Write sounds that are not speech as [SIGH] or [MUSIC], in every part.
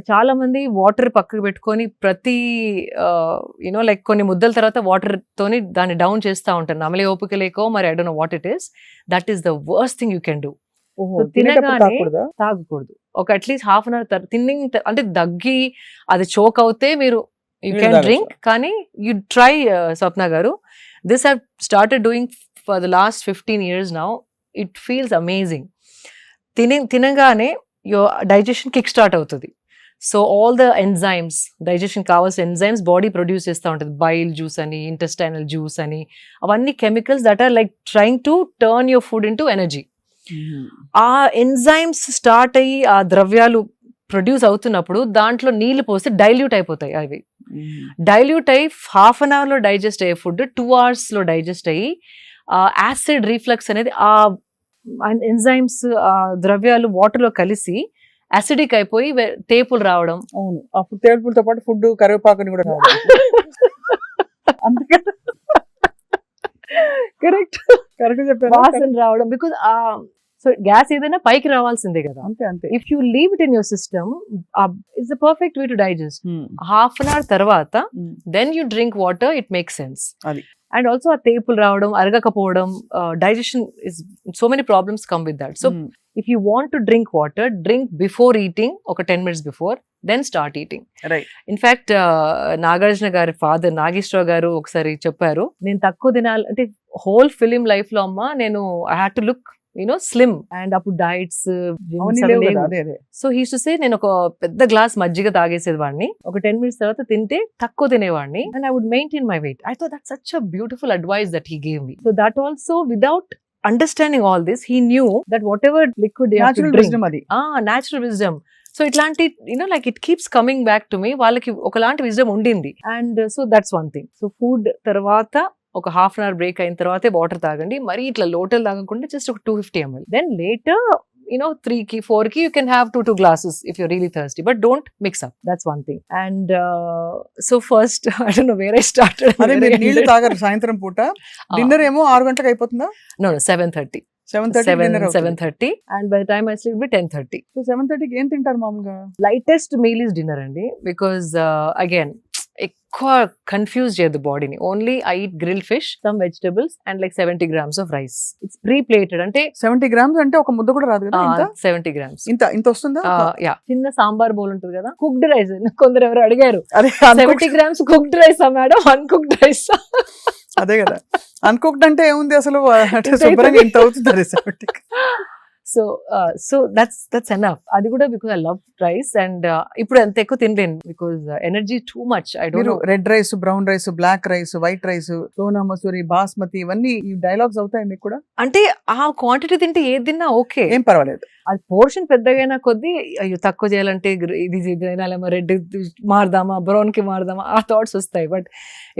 చాలా మంది వాటర్ పక్కకు పెట్టుకొని ప్రతి యూనో లైక్ కొన్ని ముద్దల తర్వాత వాటర్ తోని దాన్ని డౌన్ చేస్తూ ఉంటారు. నమలే ఓపిక లేకో మరి I don't know what it is that is the worst thing you can do తినగానే- తాగకూడదా. ఒక at least half an hour తిన్నింగ్ అంటే దగ్గి అది చోక్ అవుతే మీరు యూ కెన్. డ్రింక్ కానీ యూ ట్రై స్వప్న గారు. This have started doing for the last fifteen years now it feels amazing తిని తినగానే యో డైజెషన్ కిక్ స్టార్ట్ అవుతుంది. So all the enzymes digestion కావాల్సిన ఎంజైమ్స్ బాడీ ప్రొడ్యూస్ చేస్తూ ఉంటుంది. బైల్ జ్యూస్ అని ఇంటెస్టైనల్ జ్యూస్ అని అవన్నీ chemicals that are like trying to turn your food in to energy ఆ ఎంజైమ్స్ స్టార్ట్ అయ్యి ఆ ద్రవ్యాలు ప్రొడ్యూస్ అవుతున్నప్పుడు దాంట్లో నీళ్ళు పోస్తే డైల్యూట్ అయిపోతాయి అవి. డైల్యూట్ అయ్యి హాఫ్ అన్ అవర్లో డైజెస్ట్ అయ్యే ఫుడ్ టూ అవర్స్లో డైజెస్ట్ అయ్యి యాసిడ్ రీఫ్లక్స్ అనేది ఆ ఎంజైమ్స్ ఆ ద్రవ్యాలు వాటర్లో కలిసి యాసిడిక్ అయిపోయి తేపులు రావడం. అవును. అప్పుడు తేలుపులతో పాటు ఫుడ్ కరివేపాకుని కూడా [LAUGHS] అందుకే కరెక్ట్. కరెక్ట్ చెప్పారు వాసన రావడం. బికాజ్ ఆ సో గ్యాస్ ఏదైనా పైకి రావాల్సిందే కదా. అంతే అంతే. If you leave it in your system it's the perfect way to digest half an hour తర్వాత. Then you drink water it make sense అది. అండ్ ఆల్సో ఆ తేపులు రావడం అరగకపోవడం digestion is so many problems come with that so if you want to drink water drink before eating ఒక ten minutes before then start eating Right. In fact Nagarjuna గారి father Nageswararao గారు ఒకసారి చెప్పారు నేను తక్కువ తినాలి అంటే హోల్ ఫిలిం లైఫ్లో అమ్మ నేను I had to look you know slim and అప్పుడు diets so he to say నేను ఒక పెద్ద గ్లాస్ మజ్జిగ తాగేసేది వాడిని ఒక టెన్ మినిట్స్ తర్వాత తింటే తక్కువ తినేవాడిని. And I would maintain my weight I though that such a beautiful advice that he gave me so that also without understanding all this he knew that whatever liquid natural wisdom wisdom so ఇట్లాంటి you know like it keeps coming back to me వాళ్ళకి ఒకలాంటి wisdom ఉండింది. And so that's one thing so food తర్వాత ఒక half an hour break అయిన తర్వాతే water తాగండి. మరి ఇట్లా లోటల్ తాగకుండా జస్ట్ ఒక two fifty ml then later you know three కి ఫోర్కి you can have two two glasses if you really thirsty but don't mix up that's one thing and so first I don't know where I started అదే మీరు నీళ్ళు తాగరు సాయంత్రం పూట. [LAUGHS] Dinner ఏమో ఆరు గంటలకు అయిపోతుందా? No seven thirty seven thirty seven dinner seven thirty and by time I sleep by ten thirty seven థర్టీకి ఏం తింటారు మామూలుగా? లైటెస్ట్ మీల్ ఈస్ డిన్నర్ అండి. బికాజ్ అగైన్ ఎక్కువ కన్ఫ్యూజ్ చేయదు బాడీని only I eat grill fish some vegetables and like seventy grams of rice it's pre plated అంటే seventy grams అంటే ఒక ముద్ద కూడా రాదు కదా ఇంత? సెవెంటీ గ్రామ్స్ ఇంత ఇంత వస్తుందా? యా చిన్న సాంబార్ బౌల్ ఉంటుంది కదా కుక్డ్ రైస్ కొందరు ఎవరు అడిగారు అదే seventy uncooked- grams cooked rice madam uncooked rice అదే కదా. అన్కుక్డ్ అంటే ఏముంది అసలు? [LAUGHS] శుభ్రంగా ఇంత అవుతుంది seventy [LAUGHS] so so that's that's enough అది కూడా because I love rice and ఇప్పుడు అంత ఎక్కువ తినలేను because energy too much I don't red rice brown rice black rice white rice Sona Masoori basmati ఇవన్నీ ఈ డైలాగ్స్ అవుతాయి మీకు కూడా? అంటే ఆ క్వాంటిటీ తింటే ఏది తిన్నా ఓకే ఏం పర్వాలేదు. అది పోర్షన్ పెద్దగైనా కొద్దీ అయ్యో తక్కువ చేయాలంటే ఇది తినాలేమో రెడ్ మారదామా బ్రౌన్కి మారదామా ఆ థాట్స్ వస్తాయి. But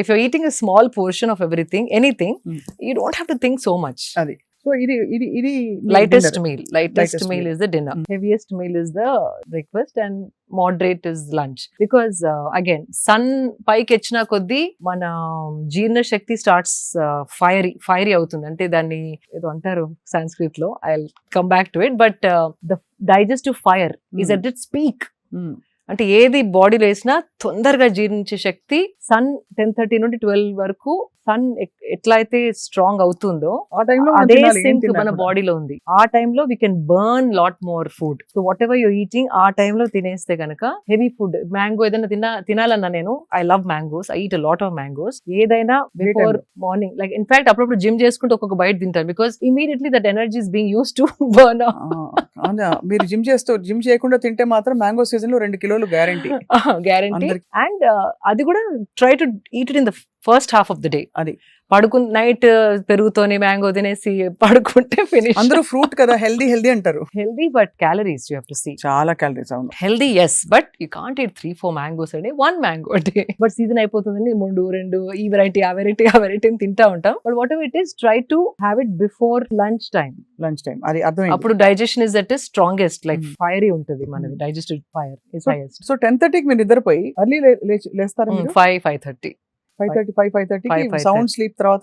if you eating a small portion of everything anything. You don't have to think so much అది. సో ఇది ఇది ఇది మీ lightest dinner. meal lightest Lightest meal meal. is the dinner Mm. heaviest meal is the breakfast and moderate is lunch because uh, again sun పైకి వచ్చిన కొద్దీ మన జీర్ణ శక్తి starts fiery fiery అవుతుంది అంటే దాన్ని ఏదో అంటారు సంస్కృత్లో I come back to it but the digestive fire is Mm. At it speak Mm. అంటే ఏది బాడీలో వేసినా తొందరగా జీర్ణించే శక్తి సన్ టెన్ థర్టీ నుండి ట్వెల్వ్ వరకు సన్ ఎట్లా అయితే స్ట్రాంగ్ అవుతుందో ఆ టైంలో మనం అదే సింక్ మన. బాడీలో ఉంది. ఆ టైంలో we can burn lot more food so whatever you eating ఆ టైంలో తినేస్తే కనుక హెవీ ఫుడ్ మ్యాంగో ఏదైనా తిన్నా తినాలన్నా నేను I love mangoes I eat lot of mangoes ఏదైనా before morning like in fact అప్పుడప్పుడు జిమ్ చేసుకుంటూ ఒక్కొక్క బయట తింటాను because immediately that energy is being use to burn? మీరు జిమ్ చేస్తూ జిమ్ చేయకుండా తింటే మాత్రం మ్యాంగో సీజన్లో రెండు కిలోలు గ్యారంటీ. [LAUGHS] గ్యారంటీ. అండ్ అది కూడా try to eat it in the first half of the day అది. పడుకు నైట్ పెరుగుతోని మ్యాంగో తినేసి పడుకుంటే ఫినిష్ అందరూ ఫ్రూట్ కదా హెల్దీ హెల్దీ అంటారు. Healthy but calories you have to see చాలా క్యాలరీస్ అవును. Healthy yes but you can't eat three four mangoes అండి one mango day but season అయిపోతుందండి మూడు రెండు ఈ వెరైటీ ఆ వెరైటీ ఆ వెరైటీ తింటా ఉంటాం. But whatever it is try to have it before lunch time lunch time అది అర్థమైంది. అప్పుడు digestion is that is strongest like. Fiery ఉంటుంది మనది digestive fire is highest so ten థర్టీకి మీరు నిద్రపోయి అర్లీ లేస్తారా మీరు? Five five thirty five thirty five five thirty 5, 5:30. Sound sleep తర్వాత.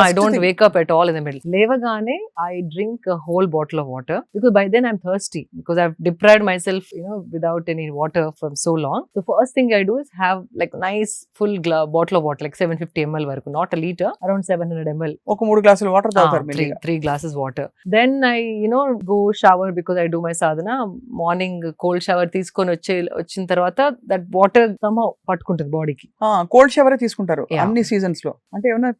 I don't. Wake up at all in the middle లేవగానే I drink whole bottle of water because by then I'm thirsty because I deprived myself you know without any water from so long so first thing I do is have like nice full bottle of water like seven fifty ml వరకు not a litre around seven hundred ml ఒక మూడు గ్లాసులు వాటర్ తాగుతారు three glasses water then I you know go shower because I do my sadhana morning cold shower తీసుకొని వచ్చే వచ్చిన తర్వాత దట్ వాటర్ పట్టుకుంటుంది బాడీకి కోల్డ్ షవర్ తీసుకుంటారు Yeah. అన్ని సీజన్స్లో? అంటే ఏమైనా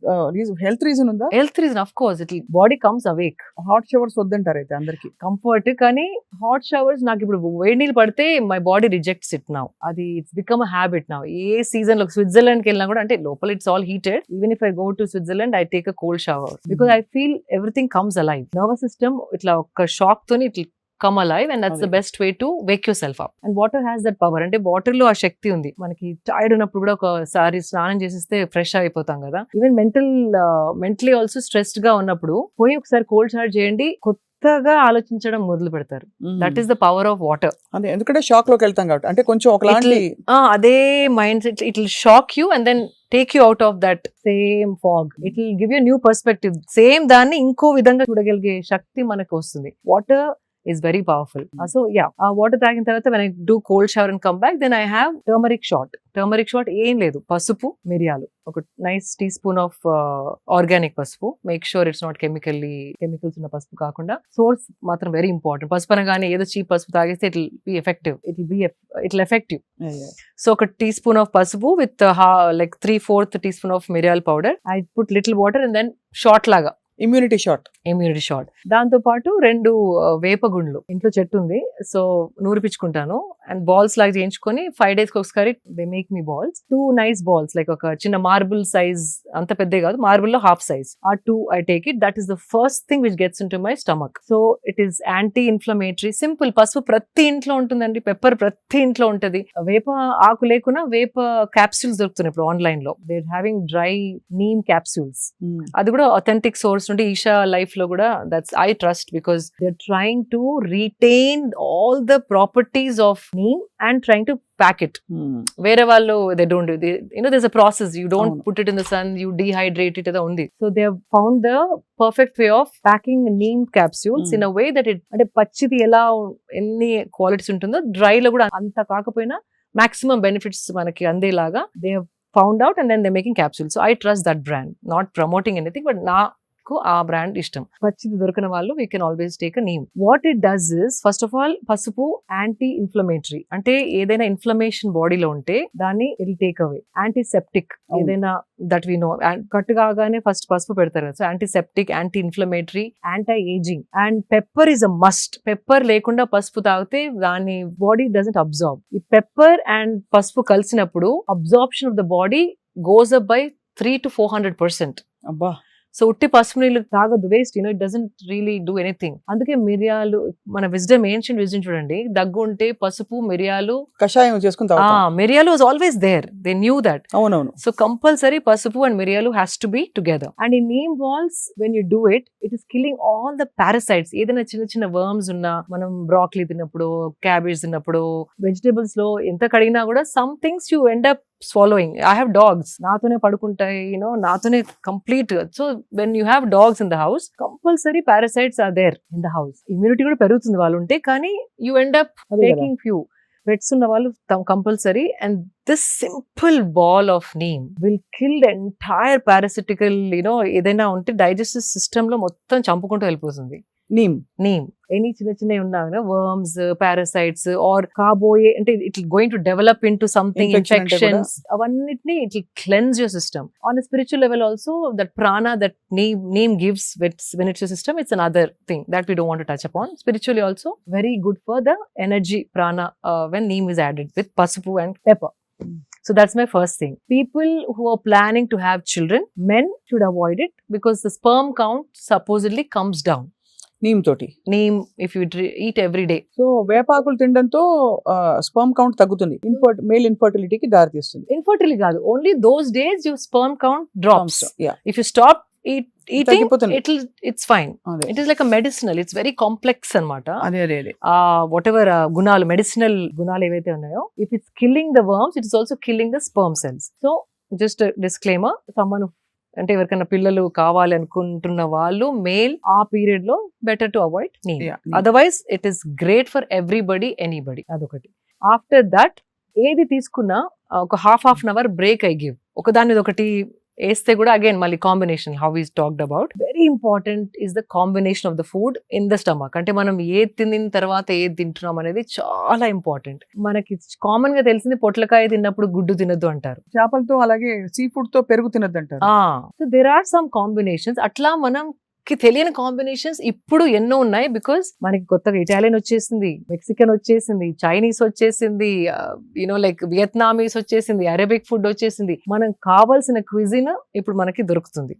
హెల్త్ రీజన్ ఉందా? Health reason of course it body comes awake hot showers వద్దంటారు అయితే అందరికి. కంఫర్ట్ కానీ హాట్ షవర్స్ నాకు ఇప్పుడు వేడి నీళ్ళు పడితే my body rejects it now అది ఇట్స్ బికమ్ హ్యాబిట్ నౌ ఏ సీజన్లో స్విట్జర్లాండ్కి వెళ్ళినా కూడా అంటే లోపల it's all heated even if I go to Switzerland I take a cold shower because I feel everything comes alive nervous system ఇట్లా ఒక షాక్ తోని ఇట్లా come alive and that's the. Best way to wake yourself up and water has that power అంటే వాటర్లో ఆ శక్తి ఉంది. మనకి tired ఉన్నప్పుడు కూడా ఒకసారి స్నానం చేసేస్తే ఫ్రెష్ అయిపోతాం కదా. ఈవెన్ మెంటల్ మెంటలీ ఆల్సో స్ట్రెస్డ్గా ఉన్నప్పుడు పోయి ఒకసారి కోల్డ్ షవర్ చేయండి కొత్తగా ఆలోచించడం మొదలు పెడతారు. That is the power of water అదే ఎందుకంటే షాక్లోకి వెళ్తాం కాబట్టి. అంటే కొంచెం ఒకలాంటి అదే mindset it will shock you and then take you out of that same fog it will give you new perspective same దాన్ని ఇంకో విధంగా చూడగలిగే శక్తి మనకు వస్తుంది. Water is very powerful so yeah ఆ వాటర్ తాగిన తర్వాత when I do cold shower and come back then I have turmeric shot turmeric shot ఏం లేదు పసుపు మిరియాలు. ఒక nice teaspoon of organic పసుపు. Make sure it's not chemically chemicals ఉన్న పసుపు కాకుండా సోర్స్ మాత్రం వెరీ ఇంపార్టెంట్ పసుపు అనగానే ఏదో చీప్ పసుపు తాగేస్తే it be effective it be it effective so ఒక టీ స్పూన్ ఆఫ్ పసుపు with like three fourth teaspoon of మిరియాల్ powder I put little water and then shot లాగా. ఇమ్యూనిటీ షాట్ ఇమ్యూనిటీ షాట్ దాంతో పాటు రెండు వేపగుండ్లు ఇంట్లో చెట్టు ఉంది. సో నూరిపించుకుంటాను. అండ్ బాల్స్ లాగా చేయించుకొని ఫైవ్ డేస్ ఒకసారి they make me balls two nice balls like ఒక చిన్న మార్బుల్ సైజ్ అంత పెద్ద కాదు మార్బుల్లో హాఫ్ సైజ్ ఆ two I take it that is the first thing which gets in to my stomach so it is anti inflammatory simple పసుపు ప్రతి ఇంట్లో ఉంటుందండి. పెప్పర్ ప్రతి ఇంట్లో ఉంటది. వేప ఆకు లేకున్నా వేప క్యాప్సూల్స్ దొరుకుతున్నాయి ఇప్పుడు ఆన్లైన్లో. They having dry neem capsules అది కూడా అథెంటిక్ సోర్స్ నుండి ఈషా లైఫ్లో కూడా that's I trust because they trying to retain all the properties of neem and trying to pack it. వేరే వాళ్ళు they don't you know this a process you don't అవును. Put it in the sun you dehydrate it ఏదో ఉంది. So they found the perfect way of packing neem capsules in a way that it అంటే పచ్చిది ఎలా ఉ- ఎన్ని qualities ఉంటుందో dry లో కూడా అంత కాకపోయినా మాక్సిమం బెనిఫిట్స్ మనకి అందేలాగా they found out and then they making capsule so I trust that brand not promoting anything but నాకు ఆ బ్రాండ్ ఇష్టం. పచ్చిది దొరికిన వాళ్ళు we can always take a name what it does is first of all పసుపు anti inflammatory అంటే ఏదైనా inflammation బాడీలో ఉంటే దాన్ని ఇల్ టేక్ అవే యాంటీసెప్టిక్. ఏదైనా దట్ వి నో కట్ కాగానే ఫస్ట్ పసుపు పెడతారు కదా. So antiseptic anti inflammatory anti ageing and pepper is a must pepper లేకుండా పసుపు తాగితే దాని బాడీ డజంట్ అబ్జార్బ్ ఈ పెప్పర్ అండ్ పసుపు కలిసినప్పుడు absorption of the body goes up by three to four hundred percent అబ్బా! సో ఉట్టి పసుపు నీళ్ళు తాగదు waste you know it doesn't really do anything అందుకే మిరియాలు మన విజ్డమ్ ఏన్షియన్ విజ్డమ్ చూడండి దగ్గు ఉంటే పసుపు మిరియాలు కషాయం తాగుతాం. మిరియాలు was always there they knew that అవునవును. సో కంపల్సరీ పసుపు అండ్ మిరియాలు has to be together and ఈ neem balls when you do it it is killing all the parasites ఏదైనా చిన్న చిన్న వర్మ్స్ ఉన్నా మనం బ్రాక్లీ తిన్నప్పుడు క్యాబేజ్ తిన్నప్పుడు వెజిటేబుల్స్లో ఎంత కడిగినా కూడా some things you end up swallowing I have dogs నాతోనే పడుకుంటాయి యూనో నాతోనే complete so when you have dogs in the house compulsory parasites are there in the house immunity కూడా పెరుగుతుంది వాళ్ళు ఉంటే కానీ you end up. Taking few pets ఉన్న వాళ్ళు compulsory and this simple ball of neem will kill the entire parasitical you know ఏదైనా ఉంటే digestive సిస్టమ్లో మొత్తం చంపుకుంటూ వెళ్ళిపోతుంది. నీమ్ నేమ్ ఎనీ చిన్న చిన్నవి ఉన్నా వర్మ్స్ పారాసైట్స్ ఆర్ కాబోయే అంటే it going to develop into something Infection అంటే కూడా- ఇన్ఫెక్షన్స్ అవన్నిటిని it cleanse your system on spiritual level also that prana that neem neem gives when it's system it's another thing that we don't want touch upon spiritually also very good for the energy prana when neem is added with pasupu and pepper So that's my first thing. People who are planning to have children, men should avoid it because the sperm count supposedly comes down. Neem తోటి if you dr- eat every day. So వేపాకులు తినడంతో sperm count తగ్గుతుంది. ఇన్ఫర్ట్ male ఇన్ఫర్టిలిటీకి దారి తీస్తుంది Infertility కాదు. Sperm count drops. Yeah you stop eat, eating, తగ్గిపోతుంది. it'll it's fine. అదే. It is like a medicinal. It's very complex అనమాట అదే అదే అదే. ఆ వాట్ ఎవర్ గుణాలు మెడిసినల్ గుణాలు ఏవైతే ఉన్నాయో if it's killing the worms it is also killing the sperm cells so just disclaimer someone అంటే ఎవరికైనా పిల్లలు కావాలి అనుకుంటున్న వాళ్ళు మేల్ ఆ పీరియడ్లో better to avoid Yeah. Otherwise it is great for everybody anybody అదొకటి. ఆఫ్టర్ దట్ ఏది తీసుకున్నా ఒక half half an hour break I give ఒక దాని మీద ఒకటి వేస్తే కూడా అగైన్ మళ్ళీ combination how is talked about very important is the combination of the food in the stomach అంటే మనం ఏది తినిన తర్వాత ఏది తింటున్నాం అనేది చాలా ఇంపార్టెంట్ మనకి కామన్గా తెలిసింది పొట్లకాయ తిన్నప్పుడు గుడ్డు తినద్దు అంటారు. చేపలతో అలాగే సీ ఫుడ్తో పెరుగు తినద్దంటారు so there are some combinations అట్లా మనం మనకి తెలియని కాంబినేషన్స్ ఇప్పుడు ఎన్నో ఉన్నాయి బికాస్ మనకి కొత్తగా ఇటాలియన్ వచ్చేసింది మెక్సికన్ వచ్చేసింది చైనీస్ వచ్చేసింది యూనో లైక్ వియత్నామీస్ వచ్చేసింది అరబిక్ ఫుడ్ వచ్చేసింది. మనం కావాల్సిన క్విజిన్ ఇప్పుడు మనకి దొరుకుతుంది.